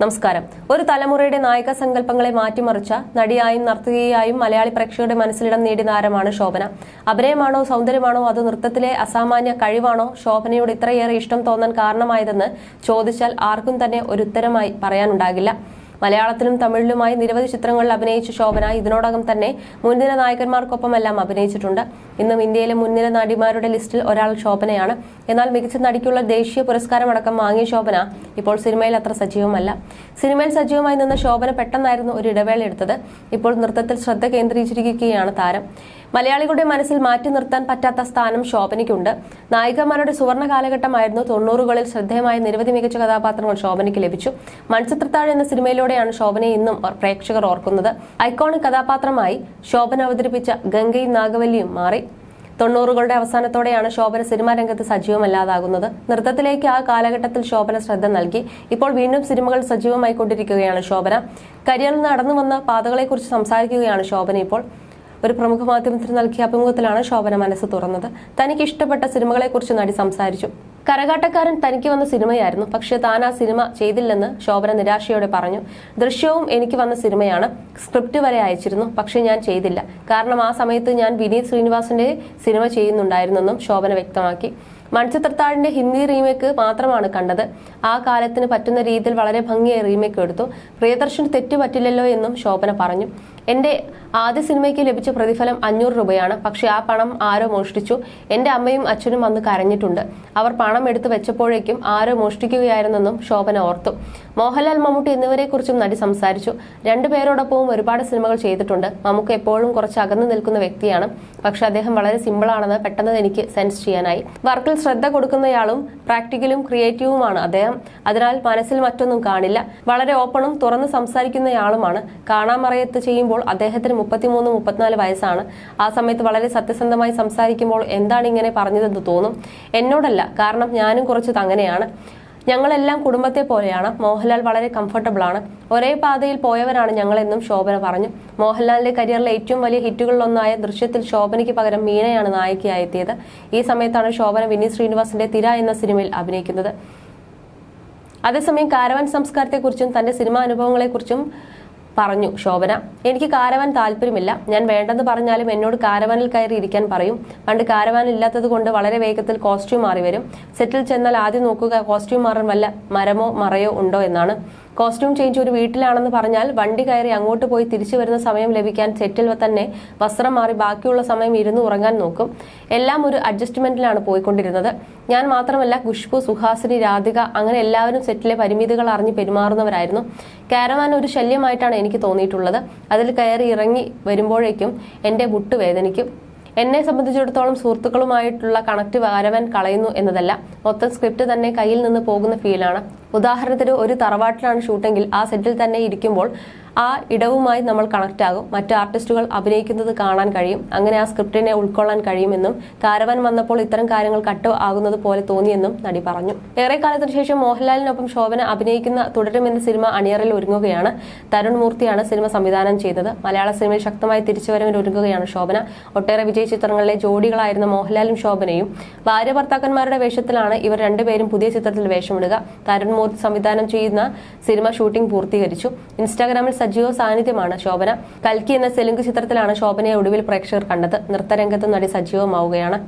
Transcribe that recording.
നമസ്കാരം. ഒരു തലമുറയുടെ നായക സങ്കല്പങ്ങളെ മാറ്റിമറിച്ച നടിയായും നർത്തകിയായും മലയാളി പ്രേക്ഷകരുടെ മനസ്സിലിടം നേടിയ താരമാണ് ശോഭന. അഭിനയമാണോ സൗന്ദര്യമാണോ അത് നൃത്തത്തിലെ അസാമാന്യ കഴിവാണോ ശോഭനയോട് ഇത്രയേറെ ഇഷ്ടം തോന്നാൻ കാരണമായതെന്ന് ചോദിച്ചാൽ ആർക്കും തന്നെ ഒരു ഉത്തരമായി പറയാനുണ്ടാകില്ല. മലയാളത്തിലും തമിഴിലുമായി നിരവധി ചിത്രങ്ങളിൽ അഭിനയിച്ച ശോഭന ഇതിനോടകം തന്നെ മുൻനിര നായകന്മാർക്കൊപ്പമെല്ലാം അഭിനയിച്ചിട്ടുണ്ട്. ഇന്നും ഇന്ത്യയിലെ മുൻനിര നടിമാരുടെ ലിസ്റ്റിൽ ഒരാൾ ശോഭനയാണ്. എന്നാൽ മികച്ച നടിക്കുള്ള ദേശീയ പുരസ്കാരം അടക്കം വാങ്ങിയ ശോഭന ഇപ്പോൾ സിനിമയിൽ അത്ര സജീവമല്ല. സിനിമയിൽ സജീവമായി നിന്ന ശോഭന പെട്ടെന്നായിരുന്നു ഒരു ഇടവേള എടുത്തത്. ഇപ്പോൾ നൃത്തത്തിൽ ശ്രദ്ധ കേന്ദ്രീകരിച്ചിരിക്കുകയാണ് താരം. മലയാളികളുടെ മനസ്സിൽ മാറ്റി നിർത്താൻ പറ്റാത്ത സ്ഥാനം ശോഭനയ്ക്കുണ്ട്. നായികമാരുടെ സുവർണ കാലഘട്ടമായിരുന്നു തൊണ്ണൂറുകളിൽ ശ്രദ്ധേയമായ നിരവധി മികച്ച കഥാപാത്രങ്ങൾ ശോഭനയ്ക്ക് ലഭിച്ചു. മൺചിത്രത്താഴ് എന്ന സിനിമയിലൂടെയാണ് ശോഭനയെ ഇന്നും പ്രേക്ഷകർ ഓർക്കുന്നത്. ഐക്കോണിക് കഥാപാത്രമായി ശോഭന അവതരിപ്പിച്ച ഗംഗയും നാഗവല്ലിയും മാറി. തൊണ്ണൂറുകളുടെ അവസാനത്തോടെയാണ് ശോഭന സിനിമാ രംഗത്ത് സജീവമല്ലാതാകുന്നത്. നൃത്തത്തിലേക്ക് ആ കാലഘട്ടത്തിൽ ശോഭന ശ്രദ്ധ നൽകി. ഇപ്പോൾ വീണ്ടും സിനിമകൾ സജീവമായി കൊണ്ടിരിക്കുകയാണ് ശോഭന. കരിയറിൽ നടന്നു വന്ന പാതകളെക്കുറിച്ച് സംസാരിക്കുകയാണ് ശോഭന ഇപ്പോൾ. ഒരു പ്രമുഖ മാധ്യമത്തിന് നൽകിയ അഭിമുഖത്തിലാണ് ശോഭന മനസ്സ് തുറന്നത്. തനിക്ക് ഇഷ്ടപ്പെട്ട സിനിമകളെക്കുറിച്ച് നടി സംസാരിച്ചു. കരകാട്ടക്കാരൻ തനിക്ക് വന്ന സിനിമയായിരുന്നു. പക്ഷേ താൻ ആ സിനിമ ചെയ്തില്ലെന്ന് ശോഭന നിരാശയോടെ പറഞ്ഞു. ദൃശ്യവും എനിക്ക് വന്ന സിനിമയാണ്. സ്ക്രിപ്റ്റ് വരെ അയച്ചിരുന്നു. പക്ഷേ ഞാൻ ചെയ്തില്ല. കാരണം ആ സമയത്ത് ഞാൻ വിനീത് ശ്രീനിവാസിന്റെ സിനിമ ചെയ്യുന്നുണ്ടായിരുന്നെന്നും ശോഭന വ്യക്തമാക്കി. മൺചിത്രത്താഴിന്റെ ഹിന്ദി റീമേക്ക് മാത്രമാണ് കണ്ടത്. ആ കാലത്തിന് പറ്റുന്ന രീതിയിൽ വളരെ ഭംഗിയായി റീമേക്ക് എടുത്തു. പ്രിയദർശൻ തെറ്റുപറ്റില്ലല്ലോ എന്നും ശോഭന പറഞ്ഞു. എന്റെ ആദ്യ സിനിമയ്ക്ക് ലഭിച്ച പ്രതിഫലം അഞ്ഞൂറ് രൂപയാണ്. പക്ഷേ ആ പണം ആരോ മോഷ്ടിച്ചു. എന്റെ അമ്മയും അച്ഛനും അന്ന് കരഞ്ഞിട്ടുണ്ട്. അവർ പണം എടുത്തു വെച്ചപ്പോഴേക്കും ആരോ മോഷ്ടിക്കുകയായിരുന്നെന്നും ശോഭന ഓർത്തു. മോഹൻലാൽ മമ്മൂട്ടി എന്നിവരെക്കുറിച്ചും നടി സംസാരിച്ചു. രണ്ടുപേരോടൊപ്പവും ഒരുപാട് സിനിമകൾ ചെയ്തിട്ടുണ്ട്. മമ്മൂക്ക് എപ്പോഴും കുറച്ച് അകന്നു നിൽക്കുന്ന വ്യക്തിയാണ്. പക്ഷെ അദ്ദേഹം വളരെ സിമ്പിളാണെന്ന് പെട്ടെന്ന് എനിക്ക് സെൻസ് ചെയ്യാനായി. വർക്കിൽ ശ്രദ്ധ കൊടുക്കുന്നയാളും പ്രാക്ടിക്കലും ക്രിയേറ്റീവുമാണ് അദ്ദേഹം. അതിനാൽ മനസ്സിൽ മറ്റൊന്നും കാണില്ല. വളരെ ഓപ്പണും തുറന്ന് സംസാരിക്കുന്നയാളുമാണ്. കാണാമറയത്ത് ചെയ്യുമ്പോൾ അദ്ദേഹത്തിന് മുപ്പത്തിമൂന്ന് മുപ്പത്തിനാല് വയസ്സാണ്. ആ സമയത്ത് വളരെ സത്യസന്ധമായി സംസാരിക്കുമ്പോൾ എന്താണ് ഇങ്ങനെ പറഞ്ഞതെന്ന് തോന്നും. എന്നോടല്ല കാരണം ഞാനും കുറച്ച് അങ്ങനെയാണ് ഞങ്ങളെല്ലാം കുടുംബത്തെ പോലെയാണ്. മോഹൻലാൽ വളരെ കംഫർട്ടബിൾ ആണ് ഒരേ പാതയിൽ പോയവരാണ് ഞങ്ങളെന്നും ശോഭന പറഞ്ഞു. മോഹൻലാലിന്റെ കരിയറിലെ ഏറ്റവും വലിയ ഹിറ്റുകളിലൊന്നായ ദൃശ്യത്തിൽ ശോഭനയ്ക്ക് പകരം മീനയാണ് നായികയായി എത്തിയത്. ഈ സമയത്താണ് ശോഭന വിനീത് ശ്രീനിവാസിന്റെ തിര എന്ന സിനിമയിൽ അഭിനയിക്കുന്നത്. അതേസമയം കാരവൻ സംസ്കാരത്തെക്കുറിച്ചും തന്റെ സിനിമാ അനുഭവങ്ങളെക്കുറിച്ചും പറഞ്ഞു ശോഭന എനിക്ക് കാരവാൻ താല്പര്യമില്ല. ഞാൻ വേണ്ടെന്ന് പറഞ്ഞാലും എന്നോട് കാരവാനിൽ കയറി ഇരിക്കാൻ പറയും. പണ്ട് കാരവാൻ ഇല്ലാത്തത് കൊണ്ട് വളരെ വേഗത്തിൽ കോസ്റ്റ്യൂം മാറി വരും. സെറ്റിൽ ചെന്നാൽ ആദ്യം നോക്കുക കോസ്റ്റ്യൂം മാറാൻ വല്ല മരമോ മറയോ ഉണ്ടോ എന്നാണ്. കോസ്റ്റ്യൂം ചേഞ്ച് ഒരു വീട്ടിലാണെന്ന് പറഞ്ഞാൽ വണ്ടി കയറി അങ്ങോട്ട് പോയി തിരിച്ചു വരുന്ന സമയം ലഭിക്കാൻ സെറ്റിൽ തന്നെ വസ്ത്രം മാറി ബാക്കിയുള്ള സമയം ഇരുന്ന് ഉറങ്ങാൻ നോക്കും. എല്ലാം ഒരു അഡ്ജസ്റ്റ്മെന്റിലാണ് പോയിക്കൊണ്ടിരുന്നത്. ഞാൻ മാത്രമല്ല ഖുഷ്ബു സുഹാസിനി രാധിക അങ്ങനെ എല്ലാവരും സെറ്റിലെ പരിമിതികൾ അറിഞ്ഞ് പെരുമാറുന്നവരായിരുന്നു. കാരവാൻ ഒരു ശല്യമായിട്ടാണ് എനിക്ക് തോന്നിയിട്ടുള്ളത്. അതിൽ കയറി ഇറങ്ങി വരുമ്പോഴേക്കും എന്റെ മുട്ട് വേദനിക്കും. എന്നെ സംബന്ധിച്ചിടത്തോളം സുഹൃത്തുക്കളുമായിട്ടുള്ള കണക്ട് കാരവൻ കളയുന്നു എന്നതല്ല. മൊത്തം സ്ക്രിപ്റ്റ് തന്നെ കയ്യിൽ നിന്ന് പോകുന്ന ഫീലാണ് ഉദാഹരണത്തിന് ഒരു തറവാട്ടിലാണ് ഷൂട്ടെങ്കിൽ ആ സെറ്റിൽ തന്നെ ഇരിക്കുമ്പോൾ ആ ഇടവുമായി നമ്മൾ കണക്ട് ആകും. മറ്റ് ആർട്ടിസ്റ്റുകൾ അഭിനയിക്കുന്നത് കാണാൻ കഴിയും. അങ്ങനെ ആ സ്ക്രിപ്റ്റിനെ ഉൾക്കൊള്ളാൻ കഴിയുമെന്നും കാരവൻ വന്നപ്പോൾ ഇത്തരം കാര്യങ്ങൾ കട്ട് ആകുന്നത് പോലെ തോന്നിയെന്നും നടി പറഞ്ഞു. ഏറെ കാലത്തിന് ശേഷം മോഹൻലാലിനൊപ്പം ശോഭന അഭിനയിക്കുന്ന തുടരും എന്ന സിനിമ അണിയറിൽ ഒരുങ്ങുകയാണ്. തരുൺ മൂർത്തിയാണ് സിനിമ സംവിധാനം ചെയ്തത്. മലയാള സിനിമയിൽ ശക്തമായി തിരിച്ചുവരവിന് ഒരുങ്ങുകയാണ് ശോഭന. ഒട്ടേറെ വിജയ ചിത്രങ്ങളിലെ ജോഡികളായിരുന്ന മോഹൻലാലും ശോഭനയും ഭാര്യ ഭർത്താക്കന്മാരുടെ വേഷത്തിലാണ് ഇവർ രണ്ടുപേരും പുതിയ ചിത്രത്തിൽ വേഷമിടുക. തരുൺ മൂർത്തി സംവിധാനം ചെയ്യുന്ന സിനിമ ഷൂട്ടിംഗ് പൂർത്തീകരിച്ചു. ഇൻസ്റ്റാഗ്രാമിൽ സജീവ സാന്നിധ്യമാണ് ശോഭന. കൽക്കി എന്ന തെലുങ്ക് ചിത്രത്തിലാണ് ശോഭനയെ ഒടുവിൽ പ്രേക്ഷകർ കണ്ടത്. നൃത്തരംഗത്ത് നടി സജീവമാവുകയാണ്.